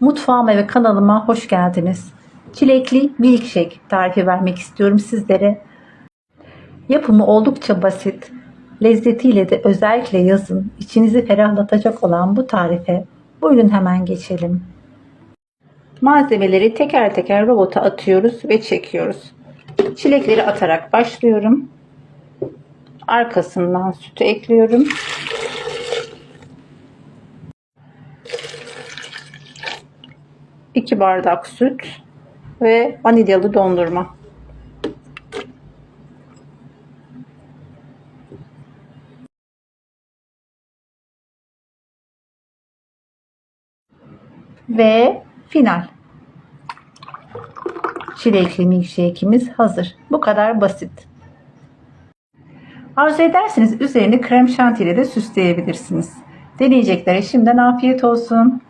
Mutfağıma ve kanalıma hoş geldiniz. Çilekli milkshake tarifi vermek istiyorum sizlere. Yapımı oldukça basit. Lezzetiyle de özellikle yazın içinizi ferahlatacak olan bu tarife buyurun hemen geçelim. Malzemeleri teker teker robota atıyoruz ve çekiyoruz. Çilekleri atarak başlıyorum. Arkasından sütü ekliyorum. İki bardak süt ve vanilyalı dondurma. Ve final. Çilekli milkshake'imiz hazır. Bu kadar basit. Arzu ederseniz üzerini krem şanti ile de süsleyebilirsiniz. Deneyeceklere şimdiden afiyet olsun.